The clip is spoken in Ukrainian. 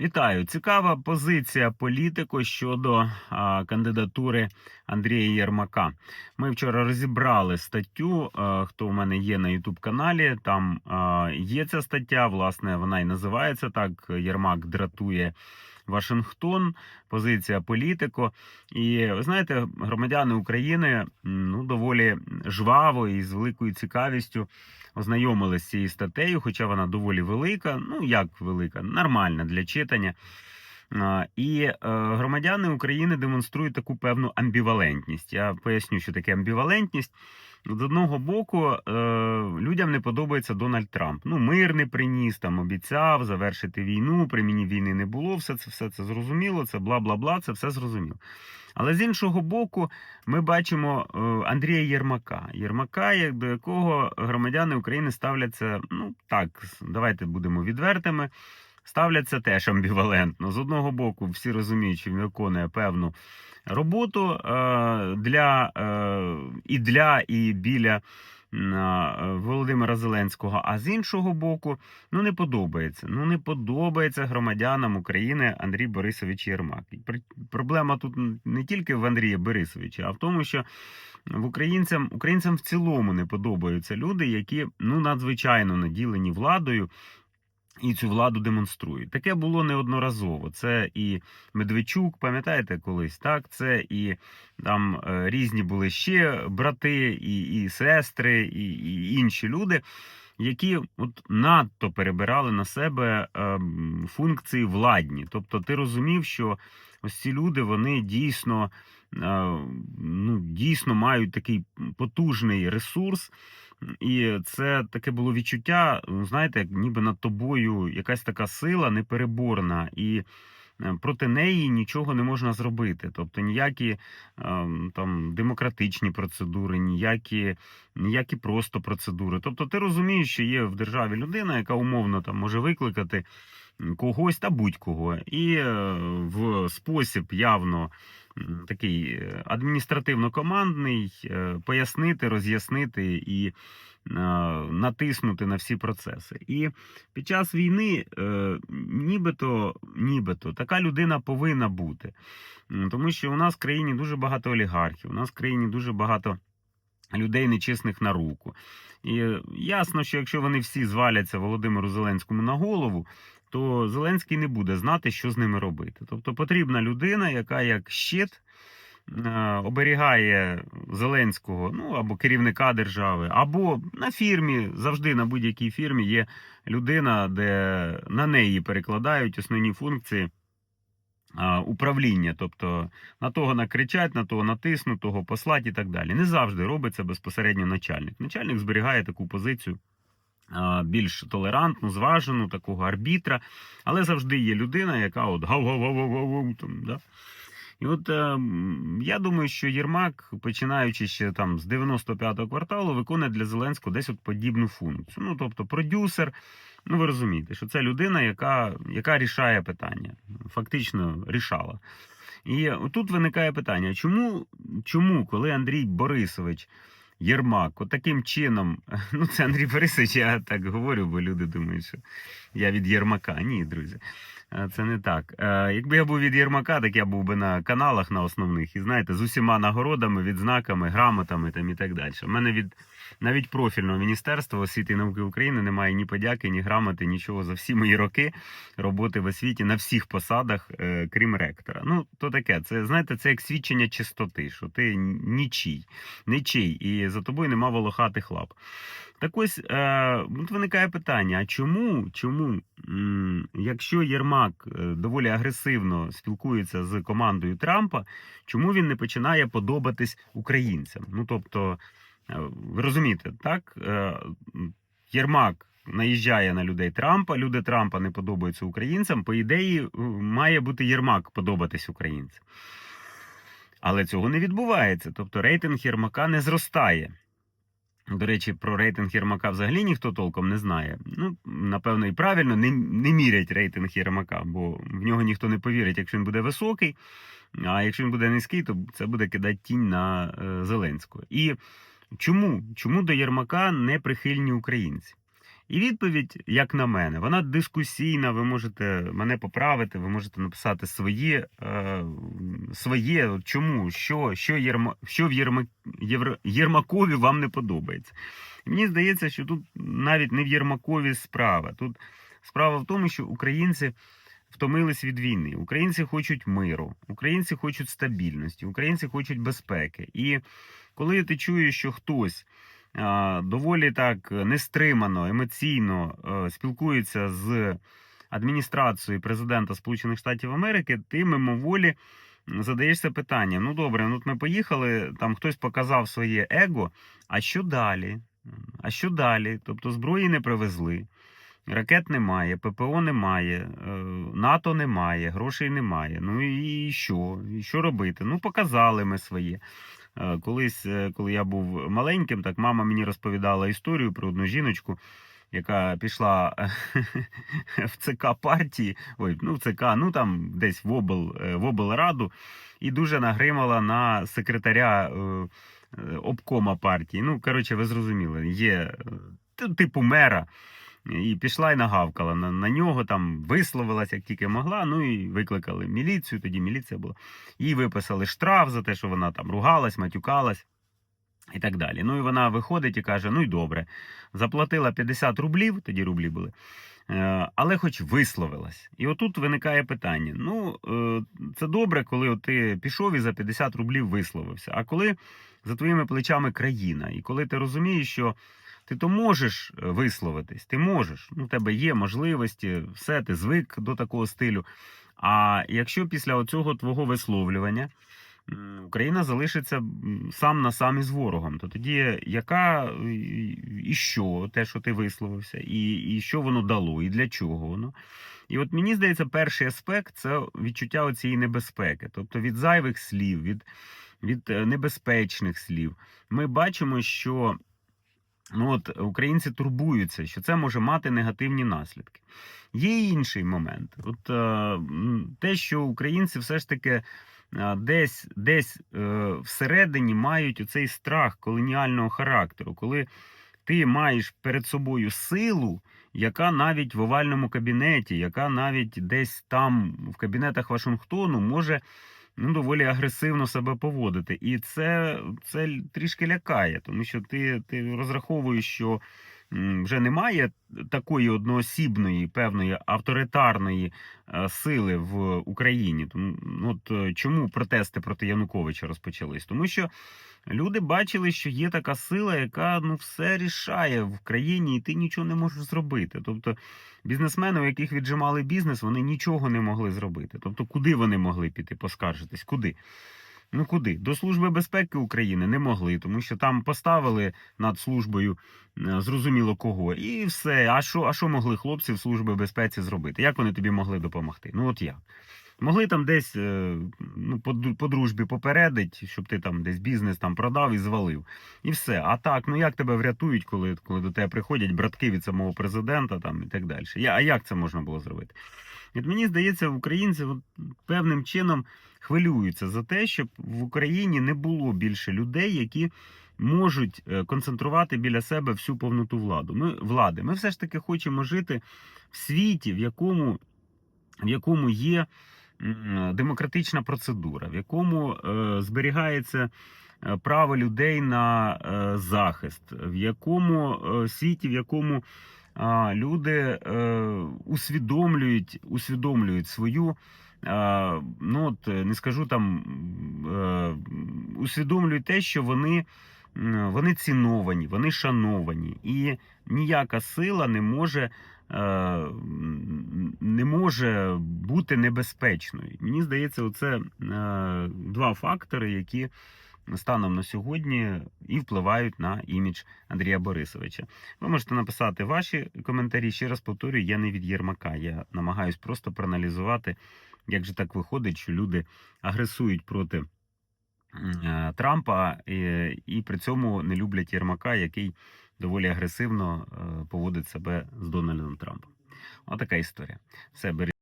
Вітаю! Цікава позиція політико щодо а, кандидатури Андрія Єрмака. Ми вчора розібрали статтю. а, хто у мене є на Ютуб каналі? Там а, є ця стаття. Власне, вона і називається так: Єрмак дратує. Вашингтон, позиція політико. І ви знаєте, громадяни України ну доволі жваво і з великою цікавістю ознайомилися з цією статтею, хоча вона доволі велика. Ну як велика, нормальна для читання. І е, громадяни України демонструють таку певну амбівалентність. Я поясню, що таке амбівалентність. З одного боку, е, людям не подобається Дональд Трамп. Ну, мир не приніс, там обіцяв завершити війну. При мені війни не було. Все це все це зрозуміло. Це бла бла бла. Це все зрозуміло. Але з іншого боку, ми бачимо е, Андрія Єрмака. Єрмака, як до якого громадяни України ставляться, ну так, давайте будемо відвертими. Ставляться теж амбівалентно. З одного боку, всі розуміють, що він виконує певну роботу е, для е, і для, і біля е, Володимира Зеленського. А з іншого боку, ну не подобається. Ну не подобається громадянам України Андрій Борисович Єрмак. Проблема тут не тільки в Андрія Борисовича, а в тому, що в українцям, українцям в цілому не подобаються люди, які ну надзвичайно наділені владою. І цю владу демонструють. Таке було неодноразово. Це і Медведчук, пам'ятаєте колись, так? Це і там е, різні були ще брати, і, і сестри, і, і інші люди, які от надто перебирали на себе ем, функції владні. Тобто, ти розумів, що ось ці люди вони дійсно, е, ну, дійсно мають такий потужний ресурс. І це таке було відчуття, ну, знаєте, ніби над тобою якась така сила непереборна, і е, проти неї нічого не можна зробити. Тобто ніякі ем, там демократичні процедури, ніякі, ніякі просто процедури. Тобто, ти розумієш, що є в державі людина, яка умовно там може викликати когось та будь-кого, і е, в спосіб явно такий е, адміністративно-командний е, пояснити, роз'яснити і е, натиснути на всі процеси. І під час війни, нібито, нібито така людина повинна бути. Тому що у нас в країні дуже багато олігархів, у нас в країні дуже багато людей нечесних на руку. І ясно, що якщо вони всі зваляться Володимиру Зеленському на голову, то Зеленський не буде знати, що з ними робити. Тобто потрібна людина, яка як щит е, оберігає Зеленського, ну або керівника держави, або на фірмі, завжди на будь-якій фірмі є людина, де на неї перекладають основні функції. Управління, тобто на того накричать, на того натиснуть, того послать і так далі. Не завжди робиться безпосередньо начальник. Начальник зберігає таку позицію більш толерантну, зважену, такого арбітра, але завжди є людина, яка от там, да? І от е, я думаю, що Єрмак, починаючи ще там з 95-го кварталу, виконує для Зеленського десь от подібну функцію. Ну, тобто, продюсер, ну ви розумієте, що це людина, яка, яка рішає питання, фактично рішала. І тут виникає питання: чому, чому коли Андрій Борисович Єрмак, от таким чином, ну це Андрій Борисович, я так говорю, бо люди думають, що я від Єрмака. Ні, друзі. Е, Це не так. Е, Якби я був від Єрмака, так я був би на каналах на основних, і знаєте, з усіма нагородами, відзнаками, грамотами там і так далі. У мене від навіть профільного міністерства освіти і науки України немає ні подяки, ні грамоти, нічого за всі мої роки роботи в освіті на всіх посадах, е, крім ректора. Ну, то таке, це знаєте, це як свідчення чистоти, що ти нічий, нічий, і за тобою нема волохатих лап. Так ось е, от виникає питання: а чому, чому, м, якщо Єрмак е, доволі агресивно спілкується з командою Трампа, чому він не починає подобатись українцям? Ну тобто, ви розумієте, так? Е, Єрмак наїжджає на людей Трампа, люди Трампа не подобаються українцям. По ідеї, е, має бути Єрмак подобатись українцям. Але цього не відбувається. Тобто рейтинг Єрмака не зростає. До речі, про рейтинг Єрмака взагалі ніхто толком не знає. Ну, напевно, і правильно не, не мірять рейтинг Єрмака, бо в нього ніхто не повірить, якщо він буде високий. А якщо він буде низький, то це буде кидати тінь на е, Зеленського. І чому? Чому до Єрмака не прихильні українці? І відповідь, як на мене, вона дискусійна. Ви можете мене поправити, ви можете написати своє, е, своє чому, що, що, Єрма, що в Єрма, Євро, Єрмакові вам не подобається. І мені здається, що тут навіть не в Єрмакові справа. Тут справа в тому, що українці втомились від війни. Українці хочуть миру, українці хочуть стабільності, українці хочуть безпеки. І коли ти чуєш, що хтось а, доволі так нестримано, емоційно е, спілкується з адміністрацією президента Сполучених Штатів Америки, ти мимоволі задаєшся питанням: ну добре, ну от ми поїхали, там хтось показав своє его. А що далі? А що далі? Тобто зброї не привезли. Ракет немає, ППО немає, е, НАТО немає, грошей немає. Ну і що? І що робити? Ну, показали ми своє. Е, Колись, е, коли я був маленьким, так мама мені розповідала історію про одну жіночку, яка пішла в ЦК партії, ой, ну в ЦК, ну там десь в обл, в облраду, і дуже нагримала на секретаря обкома партії. Ну, коротше, ви зрозуміли, є типу мера. І пішла і нагавкала на, на нього, там висловилась як тільки могла. Ну і викликали міліцію. Тоді міліція була. Їй виписали штраф за те, що вона там ругалась, матюкалась і так далі. Ну і вона виходить і каже: ну й добре, заплатила 50 рублів, тоді рублі були. е, Але хоч висловилась. І отут виникає питання: ну, е, це добре, коли ти пішов і за 50 рублів висловився. А коли за твоїми плечами країна, і коли ти розумієш, що ти то можеш е, висловитись, ти можеш. Ну, у тебе є можливості, все, ти звик до такого стилю. А якщо після цього твого висловлювання Україна залишиться сам на сам із ворогом, то тоді яка і що те, що ти висловився, і, і що воно дало, і для чого воно? І от мені здається, перший аспект це відчуття цієї небезпеки, тобто від зайвих слів, від, від е, небезпечних слів. Ми бачимо, що ну от українці турбуються, що це може мати негативні наслідки. Є інший момент. От е, те, що українці все ж таки е, десь, десь е, всередині мають оцей страх колоніального характеру, коли ти маєш перед собою силу, яка навіть в овальному кабінеті, яка навіть десь там в кабінетах Вашингтону може ну, доволі агресивно себе поводити. І це, це трішки лякає, тому що ти, ти розраховуєш, що вже немає такої одноосібної, певної авторитарної е, сили в Україні. Тому от е, чому протести проти Януковича розпочались? Тому що люди бачили, що є така сила, яка ну все рішає в країні, і ти нічого не можеш зробити. Тобто бізнесмени, у яких віджимали бізнес, вони нічого не могли зробити. Тобто, куди вони могли піти поскаржитись? Куди? Ну куди? До Служби безпеки України не могли, тому що там поставили над службою е, зрозуміло кого, і все. А що, а що могли хлопці в Служби безпеці зробити? Як вони тобі могли допомогти? Ну от як? Могли там десь е, ну, по, дружбі попередить, щоб ти там десь бізнес там продав і звалив. І все. А так, ну як тебе врятують, коли, коли до тебе приходять братки від самого президента там і так далі. А як це можна було зробити? От мені здається, українці от, певним чином хвилюються за те, щоб в Україні не було більше людей, які можуть е, концентрувати біля себе всю повноту владу. Ми влади. Ми все ж таки хочемо жити в світі, в якому, в якому є демократична процедура, в якому е, зберігається е, право людей на е, захист, в якому е, світі, в якому люди е, усвідомлюють, усвідомлюють свою. Ну, от, е, не скажу там, е, усвідомлюють те, що вони, вони ціновані, вони шановані, і ніяка сила не може, не може бути небезпечною. Мені здається, оце е, два фактори, які станом на сьогодні і впливають на імідж Андрія Борисовича. Ви можете написати ваші коментарі. Ще раз повторюю, я не від Єрмака. Я намагаюсь просто проаналізувати, як же так виходить, що люди агресують проти е, Трампа і при цьому не люблять Єрмака, який доволі агресивно е, поводить себе з Дональдом Трампом. Отака історія. Все, бережіть